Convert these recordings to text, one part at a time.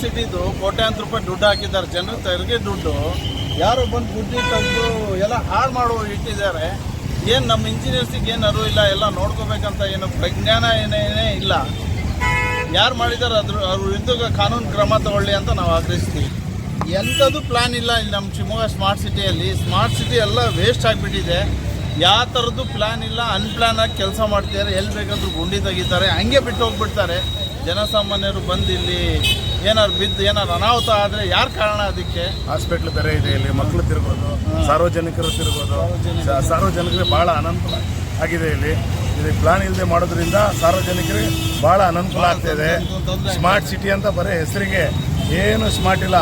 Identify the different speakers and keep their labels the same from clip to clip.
Speaker 1: ಸಿಟಿದು ಕೋಟ್ಯಾಂತರ ರೂಪಾಯಿ ದುಡ್ಡು ಹಾಕಿದ್ದಾರೆ ಜನರು, ತೆರಿಗೆ ದುಡ್ಡು. ಯಾರೋ ಬಂದು ಗುಡ್ಡಿ ತಂದು ಎಲ್ಲ ಹಾಳು ಮಾಡುವ ಇಟ್ಟಿದ್ದಾರೆ. ಏನು ನಮ್ಮ ಇಂಜಿನಿಯರ್ಸಿಗೆ ಏನು ಅರಿವು ಇಲ್ಲ, ಎಲ್ಲ ನೋಡ್ಕೋಬೇಕಂತ ಏನು ಪ್ರಜ್ಞಾನ ಏನೇನೇ ಇಲ್ಲ. ಯಾರು ಮಾಡಿದ್ದಾರೆ ಅದ್ರ ಅವ್ರ ವಿರುದ್ಧ ಕಾನೂನು ಕ್ರಮ ತಗೊಳ್ಳಿ ಅಂತ ನಾವು ಆಗ್ರಹಿಸ್ತೀವಿ. ಎಂಥದ್ದು ಪ್ಲ್ಯಾನ್ ಇಲ್ಲ ಇಲ್ಲಿ ನಮ್ಮ ಶಿವಮೊಗ್ಗ ಸ್ಮಾರ್ಟ್ ಸಿಟಿಯಲ್ಲಿ ಸ್ಮಾರ್ಟ್ ಸಿಟಿ ಎಲ್ಲ ವೇಸ್ಟ್ ಆಗಿಬಿಟ್ಟಿದೆ. ಯಾವ ಥರದ್ದು ಪ್ಲ್ಯಾನ್ ಇಲ್ಲ ಅನ್ಪ್ಲ್ಯಾನ್ ಆಗಿ ಕೆಲಸ ಮಾಡ್ತಿದ್ದಾರೆ. ಎಲ್ಲಿ ಬೇಕಾದ್ರೂ ಗುಂಡಿ ತೆಗಿತಾರೆ. ಹಂಗೆ ಬಿಟ್ಟು ಹೋಗ್ಬಿಡ್ತಾರೆ. ಜನಸಾಮಾನ್ಯರು ಬಂದು ಇಲ್ಲಿ ಏನಾರು ಬಿದ್ದು ಏನಾರು ಅನಾಹುತ ಆದರೆ ಯಾರು ಕಾರಣ ಅದಕ್ಕೆ?
Speaker 2: ಹಾಸ್ಪಿಟ್ಲ್ ಬೇರೆ ಇದೆ ಇಲ್ಲಿ ಮಕ್ಕಳು ತಿರ್ಬೋದು ಸಾರ್ವಜನಿಕರು ತಿರ್ಬೋದು. ಸಾರ್ವಜನಿಕರಿಗೆ ಭಾಳ ಅನನುಕೂಲ ಆಗಿದೆ ಇಲ್ಲಿ. ಇಲ್ಲಿ ಪ್ಲಾನ್ ಇಲ್ಲದೆ ಮಾಡೋದ್ರಿಂದ ಸಾರ್ವಜನಿಕರಿಗೆ ಭಾಳ ಅನನುಕೂಲ ಆಗ್ತಿದೆ ಸ್ಮಾರ್ಟ್ ಸಿಟಿ ಅಂತ ಬರೀ ಹೆಸರಿಗೆ ಏನು ಸ್ಮಾರ್ಟ್ ಇಲ್ಲ.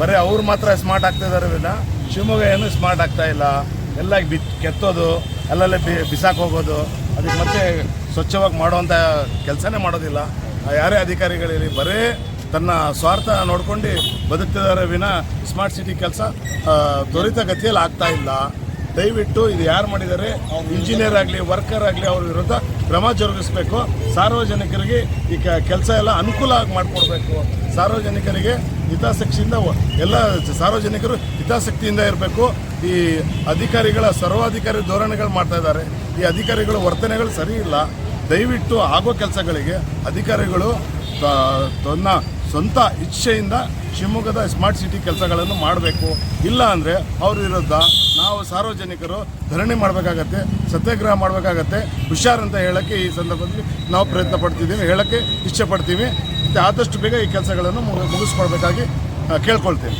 Speaker 2: ಬರೀ ಅವ್ರು ಮಾತ್ರ ಸ್ಮಾರ್ಟ್ ಆಗ್ತಾ ಇದ್ದಾರೆ ವಿನ. ಶಿವಮೊಗ್ಗ ಏನು ಸ್ಮಾರ್ಟ್ ಆಗ್ತಾ ಇಲ್ಲ. ಎಲ್ಲ ಬಿ ಕೆತ್ತೋದು ಅಲ್ಲಲ್ಲೇ ಬಿ ಬಿಸಾಕ್ ಹೋಗೋದು ಅದಕ್ಕೆ ಮತ್ತೆ ಸ್ವಚ್ಛವಾಗಿ ಮಾಡುವಂಥ ಕೆಲಸನೇ ಮಾಡೋದಿಲ್ಲ. ಯಾರೇ ಅಧಿಕಾರಿಗಳಿರಲಿ ಬರೇ ತನ್ನ ಸ್ವಾರ್ಥ ನೋಡ್ಕೊಂಡು ಬದುಕ್ತಿದ್ದಾರೆ ವಿನ ಸ್ಮಾರ್ಟ್ ಸಿಟಿ ಕೆಲಸ ತ್ವರಿತಗತಿಯಲ್ಲಿ ಆಗ್ತಾ ಇಲ್ಲ. ದಯವಿಟ್ಟು ಇದು ಯಾರು ಮಾಡಿದ್ದಾರೆ? ಇಂಜಿನಿಯರ್ ಆಗಲಿ, ವರ್ಕರ್ ಆಗಲಿ, ಅವ್ರ ವಿರುದ್ಧ ಕ್ರಮ ಜರುಗಿಸಬೇಕು. ಸಾರ್ವಜನಿಕರಿಗೆ ಈ ಕೆಲಸ ಎಲ್ಲ ಅನುಕೂಲ ಆಗಿ ಮಾಡಿಕೊಡ್ಬೇಕು. ಸಾರ್ವಜನಿಕರಿಗೆ ಹಿತಾಸಕ್ತಿಯಿಂದ ಎಲ್ಲ ಸಾರ್ವಜನಿಕರು ಹಿತಾಸಕ್ತಿಯಿಂದ ಇರಬೇಕು. ಈ ಅಧಿಕಾರಿಗಳ ಸರ್ವಾಧಿಕಾರಿ ಧೋರಣೆಗಳು ಮಾಡ್ತಾ ಇದ್ದಾರೆ. ಈ ಅಧಿಕಾರಿಗಳ ವರ್ತನೆಗಳು ಸರಿ ಇಲ್ಲ. ದಯವಿಟ್ಟು ಆಗೋ ಕೆಲಸಗಳಿಗೆ ಅಧಿಕಾರಿಗಳು ತನ್ನ ಸ್ವಂತ ಇಚ್ಛೆಯಿಂದ ಶಿವಮೊಗ್ಗದ ಸ್ಮಾರ್ಟ್ ಸಿಟಿ ಕೆಲಸಗಳನ್ನು ಮಾಡಬೇಕು. ಇಲ್ಲ ಅಂದರೆ ಅವ್ರ ವಿರುದ್ಧ ನಾವು ಸಾರ್ವಜನಿಕರು ಧರಣಿ ಮಾಡಬೇಕಾಗತ್ತೆ, ಸತ್ಯಾಗ್ರಹ ಮಾಡಬೇಕಾಗತ್ತೆ. ಅಂತ ಹೇಳೋಕ್ಕೆ ಈ ಸಂದರ್ಭದಲ್ಲಿ ನಾವು ಪ್ರಯತ್ನ ಪಡ್ತಿದ್ದೀವಿ, ಹೇಳೋಕ್ಕೆ ಇಚ್ಛೆ ಪಡ್ತೀವಿ. ಮತ್ತು ಆದಷ್ಟು ಬೇಗ ಈ ಕೆಲಸಗಳನ್ನು ಮುಗಿಸ್ಕೊಳ್ಬೇಕಾಗಿ ಕೇಳ್ಕೊಳ್ತೀನಿ